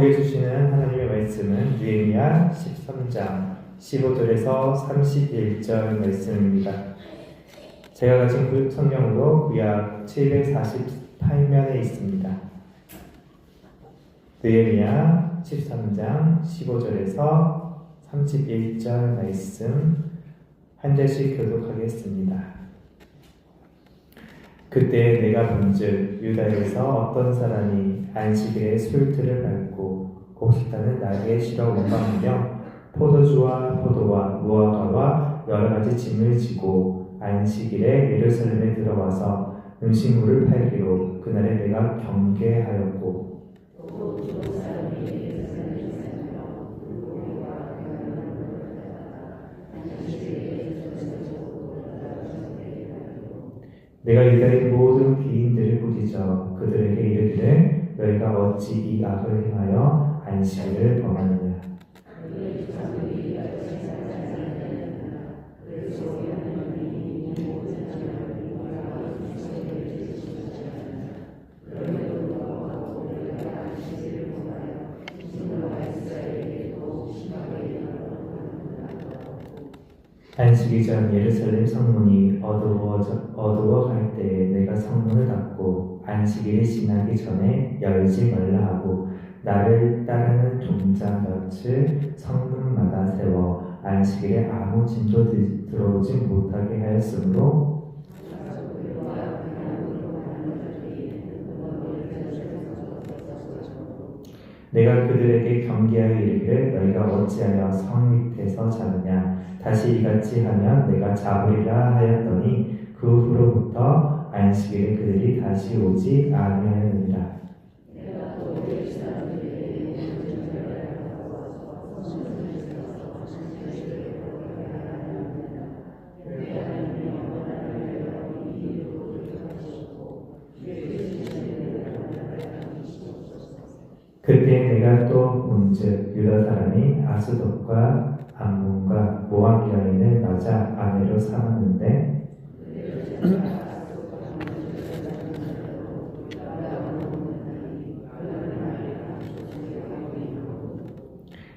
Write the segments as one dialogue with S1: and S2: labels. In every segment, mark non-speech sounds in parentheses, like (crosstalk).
S1: 우리에게 주시는 하나님의 말씀은 느헤미야 13장 15절에서 31절 말씀입니다. 제가 가진 구- 성경으로 구약 748면에 있습니다. 느헤미야 13장 15절에서 31절 말씀 한 절씩 교독하겠습니다. 그때 내가 본즉 유다에서 어떤 사람이 안식일에 술틀을 밟고 곡식단을 나귀에 실어 원방하며 포도주와 포도와 무화과와 여러 가지 짐을 지고 안식일에 예루살렘에 들어와서 음식물을 팔기로 그날에 내가 경계하였고 내가 유다의 모든 귀인들을 부딪혀 그들에게 이르기를 너희가 어찌 이 악을 행하여 안식일을 범하느냐 안식일 전 예루살렘 성문이 어두워져, 어두워갈 때에 내가 성문을 닫고 안식일이 지나기 전에 열지 말라 하고 나를 따르는 종자 볕을 성문마다 세워 안식일에 아무 짐도 들- 들어오지 못하게 하였으므로 내가 그들에게 경계하여 이르기를 너희가 어찌하여 성 밑에서 자느냐? 다시 이같이 하면 내가 잡으리라 하였더니 그 후로부터 안식일에 그들이 다시 오지 아니하였느니라. 그때 내가 또 본즉 유다 사람이 아스돗과 암몬과 모압 여인을 맞아 아내로 삼았는데?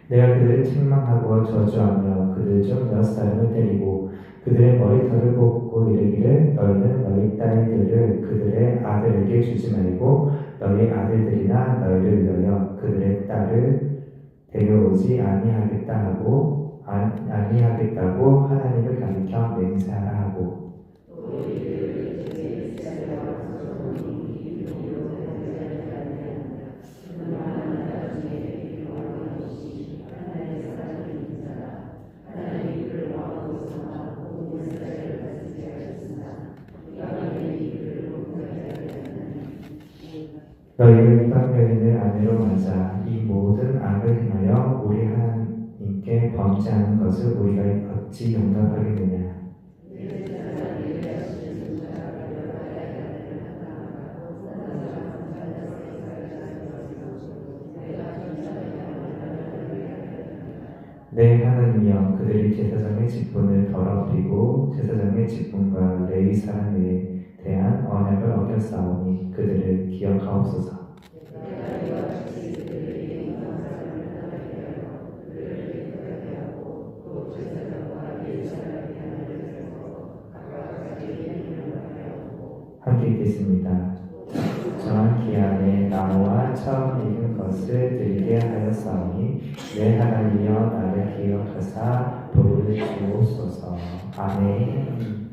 S1: 내가 그들을 책망하고 저주하며 그들 중 몇 사람을 때리고 그들의 머리털을 뽑고 이르기를 너희는 너희 딸들을 그들의 아들에게 주지 말고 너희 아들들이나 너희를 위하여 그들의 딸을 데려오지 아니하겠다 하고 아- 아니하겠다고 하나님을 가리켜 맹세하라 하고 너희가 여인을 아내로 맞아 이 모든 악을 행하여 우리 하나님께 범죄하는 것을 우리가 어찌 용납하겠느냐? 내 하나님이여 그들이 제사장의 직분을 더럽히고 제사장의 직분과 레위 사람에 대한 언약을 어겼사오니 그들을 기억하옵소서 함께 읽겠습니다. 정한 기한에 나무와 처음 익은 것을 드리게 하였사오니 내 하나님이여 나를 기억하사 복을 주옵소서. 아멘.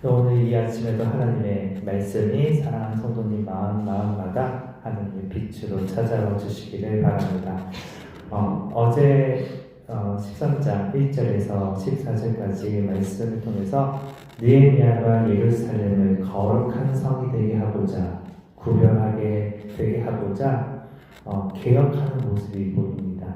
S1: 오늘 이 아침에도 하나님의 말씀이 사랑하는 성도님 마음 마음마다 하나님의 빛으로 찾아와 주시기를 바랍니다. 어, 어제 어, 13장 1절에서 14절까지의 말씀을 통해서 느헤미야가 예루살렘을 거룩한 성이 되게 하고자 구별하게 되게 하고자 어, 개혁하는 모습이 보입니다.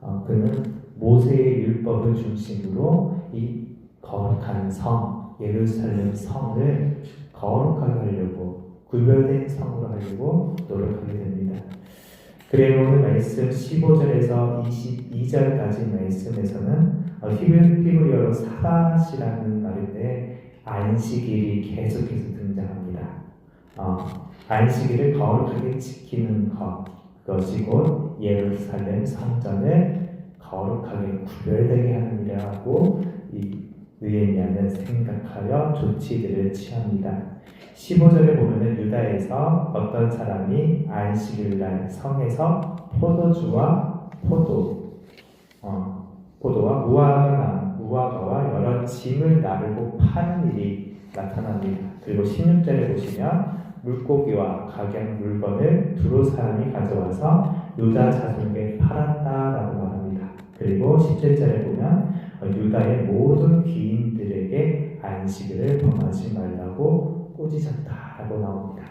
S1: 어, 그는 모세의 율법을 중심으로 이 거룩한 성 예루살렘 성을 거룩하게 하려고 구별된 성으로 하려고 노력하게 됩니다. 그래요 오늘 말씀 15절에서 22절까지 말씀에서는 어, 히브- 히브리어로 사밧이라는 말인데 안식일이 계속해서 등장합니다. 어, 안식일을 거룩하게 지키는 것, 그것이 곧 예루살렘 성전을 거룩하게 구별되게 하는 일이라고 이 느헤미야는 생각하여 조치들을 취합니다. 15절에 보면은 유다에서 어떤 사람이 안식일 날 성에서 포도주와 포도 어, 포도와 무화과 무화과와 여러 짐을 나르고 파는 일이 나타납니다. 그리고 16절에 보시면 물고기와 각양 물건을 두로 사람이 가져와서 유다 자손에게 팔았다라고 말합니다. 그리고 17절에 보면 유다의 모든 귀인들에게 안식일을 범하지 말라고 꾸짖었다라고 나옵니다.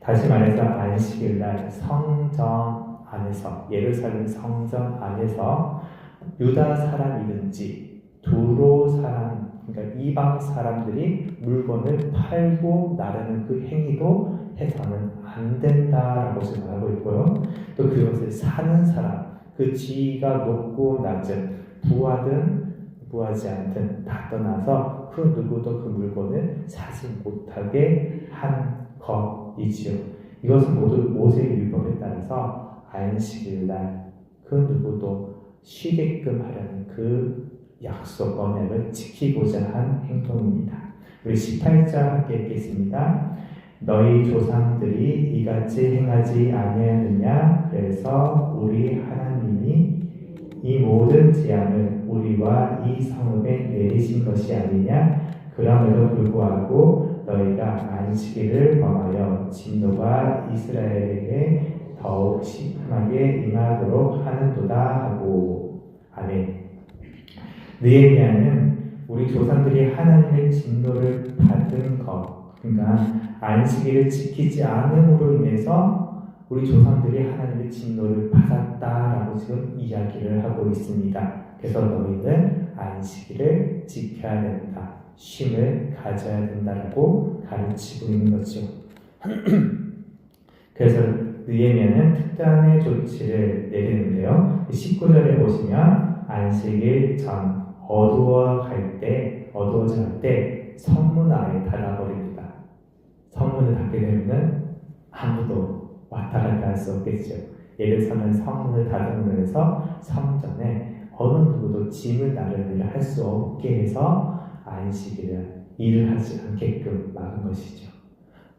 S1: 다시 말해서 안식일 날 성전 안에서 예루살렘 성전 안에서 유다 사람이든지 두로 사람 그러니까 이방 사람들이 물건을 팔고 나르는 그 행위도 해서는 안 된다라고 생각하고 있고요. 또 그것을 사는 사람, 그 지위가 높고 낮은 부하든 부하지 않든 다 떠나서 그 누구도 그 물건을 사지 못하게 한 것이지요. 이것은 모두 모세의 율법에 따라서 안식일 날 그 누구도 쉬게끔 하려는 그 약속 언약을 지키고자 한 행동입니다. 우리 18절 함께 읽겠습니다. 너희 조상들이 이같이 행하지 아니하느냐 그래서 우리 하나님이 이 모든 재앙을 우리와 이 성읍에 내리신 것이 아니냐 그럼에도 불구하고 너희가 안식일을 범하여 진노가 이스라엘에게 더욱 심하게 임하도록 하는도다 하고 아멘. 느헤미야는 우리 조상들이 하나님의 진노를 받은 것, 그러니까 안식일을 지키지 않음으로 인해서 우리 조상들이 하나님의 진노를 받았다라고 지금 이야기를 하고 있습니다. 그래서 너희는 안식일을 지켜야 된다. 쉼을 가져야 된다라고 가르치고 있는 거죠. (clears throat) 그래서 느헤미야는 특단의 조치를 내리는데요. 19절에 보시면 안식일 전 어두워 갈 때, 어두워질 때 성문 아예 닫아버립니다. 성문을 닫게 되면 아무도 왔다 갔다 할 수 없겠죠. 예를 들면 성문을 닫으면서 성전에 어느 누구도 짐을 일을 할수 없게 해서 안식일을 일을 하지 않게끔 막은 것이죠.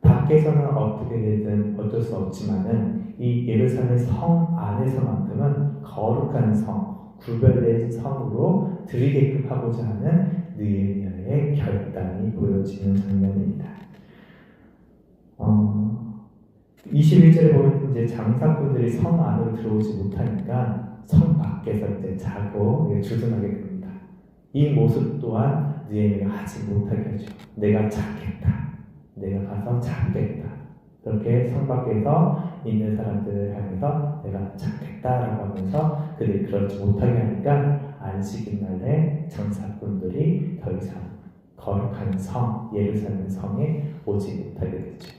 S1: 밖에서는 어떻게 되든 어쩔 수 없지만은 이 예루살렘 성 안에서만큼은 거룩한 성, 구별된 성으로 드리게끔 하고자 하는 느헤미야의 결단이 보여지는 장면입니다. 어, 21절에 보면 이제 장사꾼들이 성 안으로 들어오지 못하니까 성 밖에서 이제 자고 주둔하게 됩니다. 이 모습 또한 느헤미야가 하지 못하게 하죠. 내가 찾겠다. 내가 가서 찾겠다. 그렇게 성 밖에서 있는 사람들을 향해서 내가 찾겠다라고 하면서 그들이 그렇지 못하게 하니까 안식일 날에 장사꾼들이 더 이상 거룩한 성 예루살렘 성에 오지 못하게 되죠.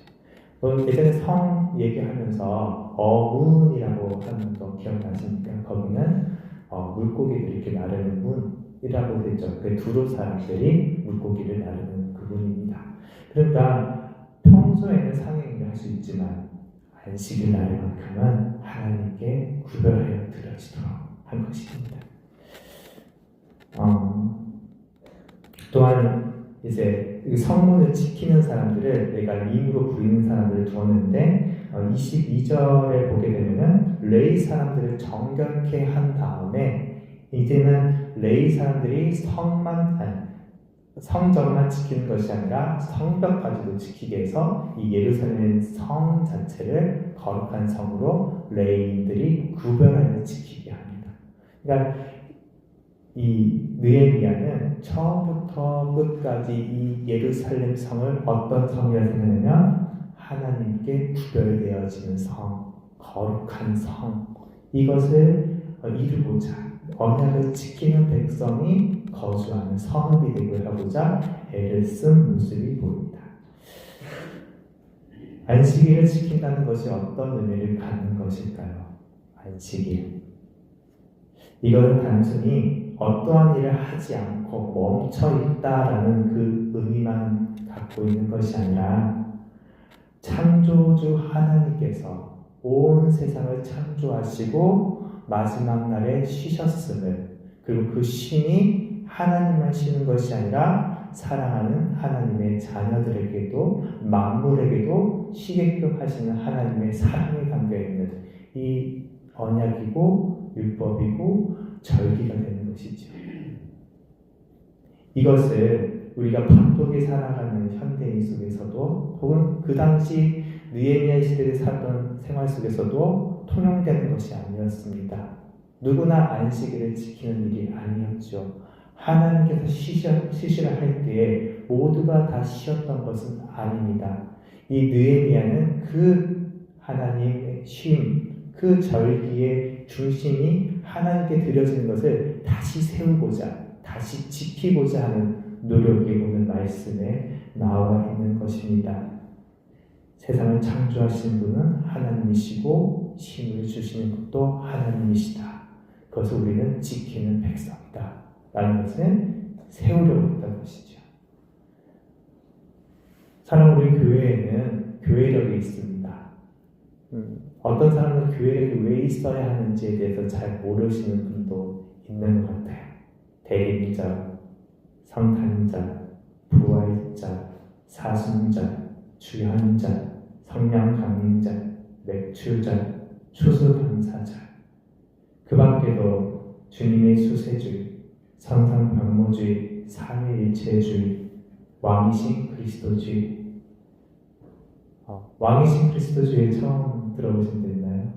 S1: 어, 예전에 성 얘기하면서 어문이라고 하는 거 기억나십니까? 거기는 어, 물고기들이 이렇게 나르는 문이라고 되죠. 그 두루 사람들이 물고기를 나르는 그 문입니다. 그러니까 평소에는 상행을 할 수 있지만 안식일 날만큼은 하나님께 구별하여 드려지도록 한 것입니다. 어, 또한 이제 성문을 지키는 사람들을 내가 림으로 부리는 사람들을 두었는데 어, 22절에 보게 되면은 레이 사람들을 정결케 한 다음에 이제는 레이 사람들이 성만 아니, 성전만 지키는 것이 아니라 성벽까지도 지키게 해서 이 예루살렘 성 자체를 거룩한 성으로 레인들이 구별하여 지키게 합니다. 그러니까 이 느헤미야는 처음부터 끝까지 이 예루살렘 성을 어떤 성이라 생각하냐면 하나님께 구별되어지는 성, 거룩한 성 이것을 이루고자 언약을 지키는 백성이 거주하는 성읍이 되고 하고자 애를 쓴 모습이 보입니다. 안식일을 지킨다는 것이 어떤 의미를 갖는 것일까요? 안식일. 이것은 단순히 어떠한 일을 하지 않고 멈춰 있다라는 그 의미만 갖고 있는 것이 아니라 창조주 하나님께서 온 세상을 창조하시고 마지막 날에 쉬셨음을 그리고 그 쉼이 하나님만 쉬는 것이 아니라 사랑하는 하나님의 자녀들에게도 만물에게도 쉬게끔 하시는 하나님의 사랑이 담겨 있는 이 언약이고 율법이고 절기가 되는 것이죠. 이것을 우리가 바쁘게 살아가는 현대인 속에서도 혹은 그 당시 느헤미야 시대에 살던 생활 속에서도 통용되는 것이 아니었습니다. 누구나 안식일을 지키는 일이 아니었죠. 하나님께서 쉬셔, 쉬시라 할 때에 모두가 다 쉬었던 것은 아닙니다. 이 느헤미야는 그 하나님의 쉼, 그 절기의 중심이 하나님께 드려지는 것을 다시 세우고자, 다시 지키고자 하는 오늘 말씀에 나와 있는 것입니다. 세상을 창조하신 분은 하나님이시고 힘을 주시는 것도 하나님이시다. 그것을 우리는 지키는 백성이다. 라는 것을 세우려고 했던 것이죠. 사람 우리 교회에는 교회력이 있습니다. 음, 어떤 사람은 교회력이 왜 있어야 하는지에 대해서 잘 모르시는 분도 있는 것 같아요. 대림자, 성탄자, 부활자, 사순자, 주현자, 성령 강림자, 맥주자, 추수감사자. 그 밖에도 주님의 수세주의, 성상병모주의, 삼위일체주의, 왕이신 그리스도주의. 어, 왕이신 그리스도주의 처음 들어보신 분 있나요?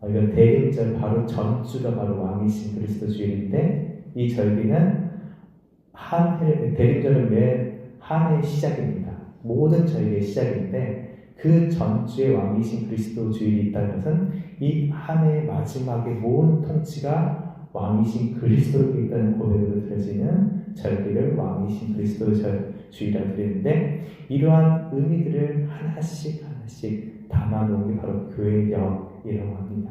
S1: 어, 이건 대림절 바로 전주가 바로 왕이신 그리스도주의인데 이 절기는 한 해, 대림절은 매 한 해의 시작입니다. 모든 절기의 시작인데 그 전주의 왕이신 그리스도 주일이 있다는 것은 이 한 해의 마지막에 모든 통치가 왕이신 그리스도께 있다는 고백으로 드려지는 절기를 왕이신 그리스도 주일이라고 드리는데 이러한 의미들을 하나씩 하나씩 담아놓은 게 바로 교회력이라고 합니다.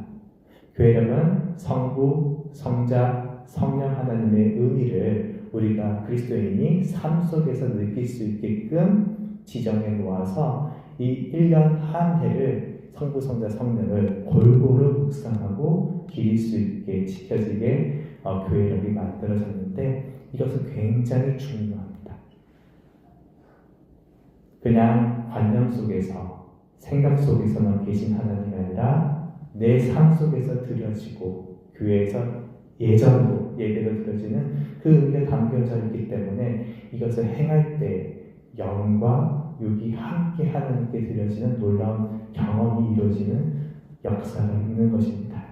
S1: 교회력은 성부, 성자, 성령 하나님의 의미를 우리가 그리스도인이 삶 속에서 느낄 수 있게끔 지정해 놓아서 이 1년 한 해를 성부, 성자, 성령을 골고루 묵상하고 기릴 수 있게 지켜지게 어, 교회력이 만들어졌는데 이것은 굉장히 중요합니다. 그냥 관념 속에서 생각 속에서만 계신 하나님이 아니라 내 삶 속에서 드려지고 교회에서 예전으로 예배로 드려지는 그 의미가 담겨져 있기 때문에 이것을 행할 때 영과 육이 함께 하나님께 드려지는 놀라운 경험이 이루어지는 역사가 있는 것입니다.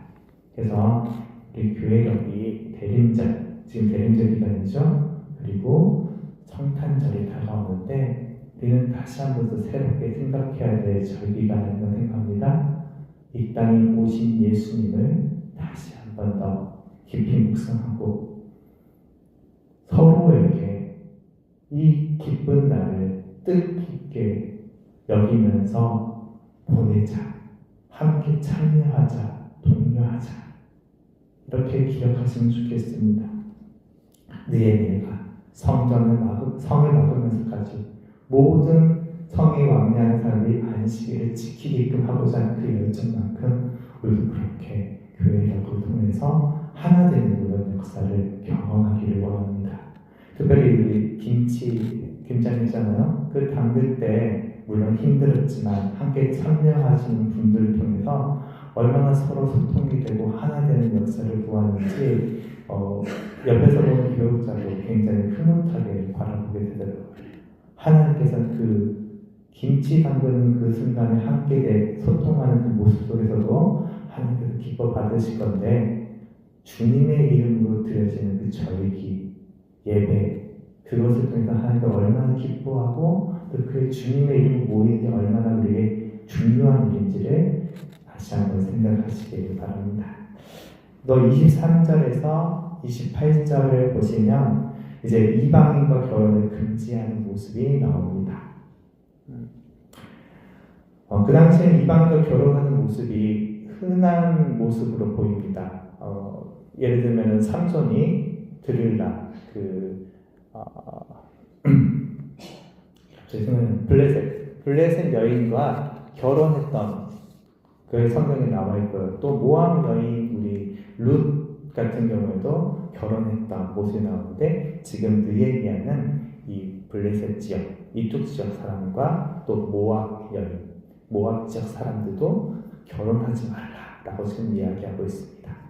S1: 그래서 우리 교회력이 대림절, 지금 대림절 기간이죠. 그리고 성탄절이 다가오는데 우리는 다시 한번 더 새롭게 생각해야 될 절기가 아닌가 생각합니다. 이 땅에 오신 예수님을 다시 한 번 더 깊이 묵상하고 서로에게 이 기쁜 날을 뜻깊게 여기면서 보내자, 함께 참여하자, 동료하자 이렇게 기억하시면 좋겠습니다. 느헤미야가 성전을 막음, 성을 막으면서까지 모든 성에 왕래하는 사람이 안식일을 지키게끔 하고자 하는 그 열정만큼 우리도 그렇게 교회력을 통해서 하나 되는 그런 역사를 경험하기를 원합니다. 특별히 우리 김치 김장이잖아요. 그 담글 때 물론 힘들었지만 함께 참여하시는 분들을 통해서 얼마나 서로 소통이 되고 하나 되는 역사를 보았는지 어, 옆에서 보는 교육자도 굉장히 흐뭇하게 바라보게 되더라고요. 하나님께서는 그 김치 담그는 그 순간에 함께 소통하는 그 모습 속에서도 하나님께서 기뻐 받으실 건데 주님의 이름으로 드려지는 그 절기, 예배, 그것을 통해서 하나님께 얼마나 기뻐하고 또 그 주님의 이름 모이는 게 얼마나 우리에게 중요한 일인지를 다시 한번 생각하시길 바랍니다. 또 23절에서 28절을 보시면 이제 이방인과 결혼을 금지하는 모습이 나옵니다. 어, 그 당시에 이방인과 결혼하는 모습이 흔한 모습으로 보입니다. 어, 예를 들면 삼손이 드릴라 그 어, (clears throat) 죄송해요 블레셋 블레셋 여인과 결혼했던 그그 성경에 나와 있고요. 또 모함 여인 우리 룻 같은 경우에도 결혼했다 모습이 나오는데 지금 느헤미야는 이 블레셋 지역 이쪽 지역 사람과 또 모압 여인 모압 지역 사람들도 결혼하지 말라라고 지금 이야기하고 있습니다.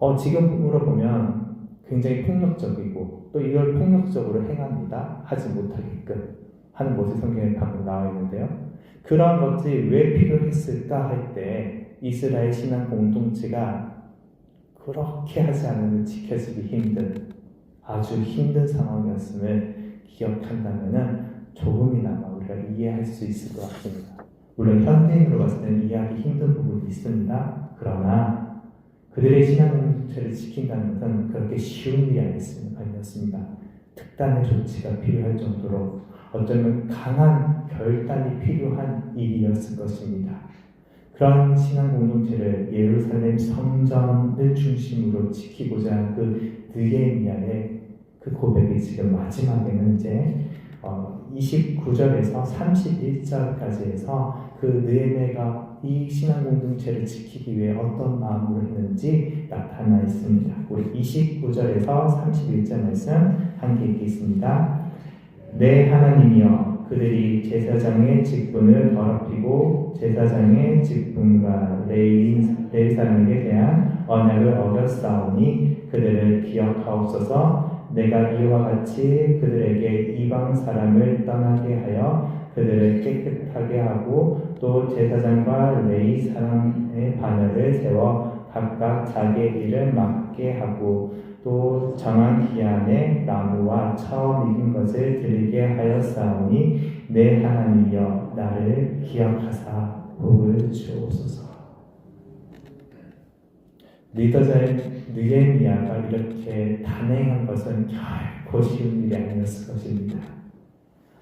S1: 어, 지금으로 보면 굉장히 폭력적이고 또 이걸 폭력적으로 행합니다. 하지 못하게끔 하는 모습이 성경에 방금 나와 있는데요. 그런 것들이 왜 필요했을까 할 때 이스라엘 신앙 공동체가 그렇게 하지 않으면 지켜지기 힘든 아주 힘든 상황이었음을 기억한다면 조금이나마 우리가 이해할 수 있을 것 같습니다. 물론 현대인으로 봤을 때는 이해하기 힘든 부분이 있습니다. 그러나 그들의 신앙 공동체를 지킨다는 것은 그렇게 쉬운 일이 아니었습니다. 특단의 조치가 필요할 정도로 어쩌면 강한 결단이 필요한 일이었을 것입니다. 그런 신앙 공동체를 예루살렘 성전을 중심으로 지키고자 한그 느헤미야의 그 고백이 지금 마지막에는 이제 어 29절에서 31절까지 해서 그 느헤미야가 이 신앙 공동체를 지키기 위해 어떤 마음으로 했는지 나타나 있습니다. 우리 29절에서 31절 말씀 함께 읽겠습니다. 내 하나님이여 그들이 제사장의 직분을 더럽히고 제사장의 직분과 레위, 레위 사람에게 대한 언약을 어겼사오니 그들을 기억하옵소서 내가 이와 같이 그들에게 이방 사람을 떠나게 하여 그들을 깨끗하게 하고 또 제사장과 레위 사람의 반열을 세워 각각 자기의 일을 맡게 하고 또 정한 기한에 나무와 처음 익은 것을 드리게 하였사오니 내 하나님이여 나를 기억하사 복을 주옵소서. 리더자의 느헤미야가 이렇게 단행한 것은 결코 쉬운 일이 아니었을 것입니다.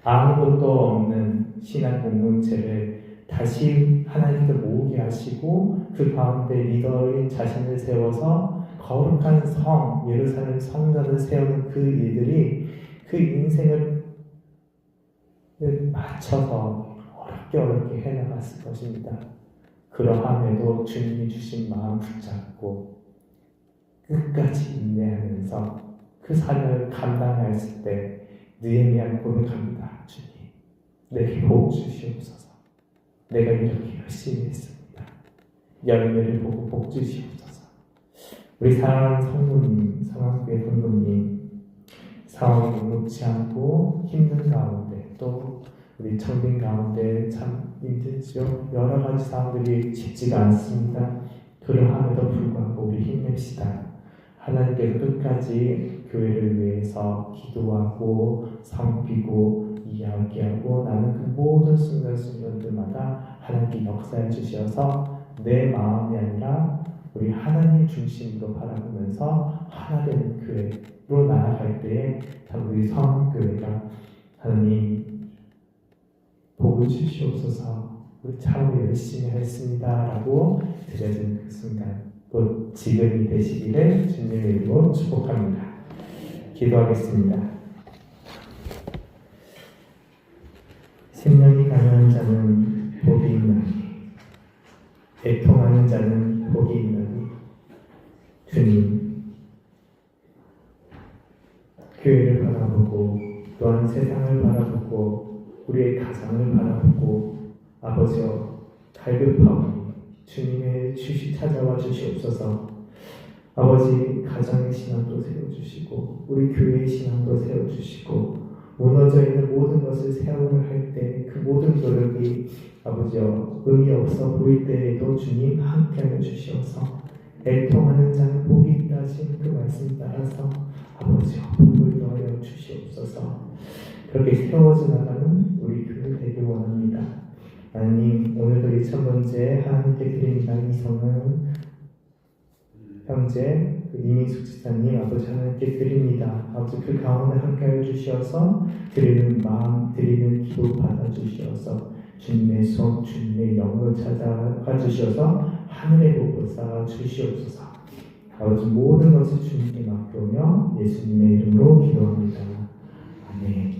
S1: 아무것도 없는 신앙 공동체를 다시 하나님께 모으게 하시고 그 가운데 리더의 자신을 세워서 거룩한 성, 예루살렘 성전을 세우는 그 일들이 그 인생을 맞춰서 어렵게 어렵게 해나갔을 것입니다. 그러함에도 주님이 주신 마음 붙잡고 끝까지 인내하면서 그 사명을 감당했을 때 느헤미야 고백합니다. 내게 복 주시옵소서. 내가 이렇게 열심히 했습니다. 열매를 보고 복 주시옵소서. 우리 사랑하는 성도님, 상황교회 성도님, 상황이 녹록지 않고 힘든 가운데 또 우리 청빈 가운데 참 힘들죠. 여러 가지 상황들이 쉽지가 않습니다. 그러함에도 불구하고 우리 힘냅시다. 하나님께서 끝까지 교회를 위해서 기도하고 섬기고 이야기하고 나는 그 모든 순간순간들마다 하나님께 역사해 주셔서 내 마음이 아니라 우리 하나님 중심으로 바라보면서 하나 되는 교회로 나아갈 때에 참 우리 성교회가 하나님 복을 주시옵소서 우리 참 열심히 했습니다 라고 드려진 그 순간 곧 지금이 되시기를 주님의 이름으로 축복합니다. 기도하겠습니다. 신령이 가난한 자는 복이 있나니 애통하는 자는 복이 있나니 주님. 교회를 바라보고 또한 세상을 바라보고 우리의 가정을 바라보고 아버지여 갈급하오니 주님의 주시 찾아와 주시옵소서. 아버지 가정의 신앙도 세워주시고 우리 교회의 신앙도 세워주시고 무너져 있는 모든 것을 세움을 할때 그 모든 노력이 아버지여 의미 없어 보일 때에도 주님 함께하여 주시옵소서 애통하는 자는 복이 있다 하신 그 말씀 따라서 아버지여 복을 더하여 주시옵소서. 그렇게 세워져 나가는 우리 교회 되길 원합니다. 하나님 오늘도 이첫 번째 하나님께 드립니다 이 성은 형제 그 이민숙 지사님 아버지 하나님께 드립니다. 아버지 그 가운데 함께하여 주시어서 드리는 마음 드리는 기도 받아 주시어서 주님의 손 주님의 영으로 찾아가 주시어서 하늘의 복을 쌓아 주시옵소서. 아버지 모든 것을 주님께 맡겨오며 예수님의 이름으로 기도합니다. 아멘.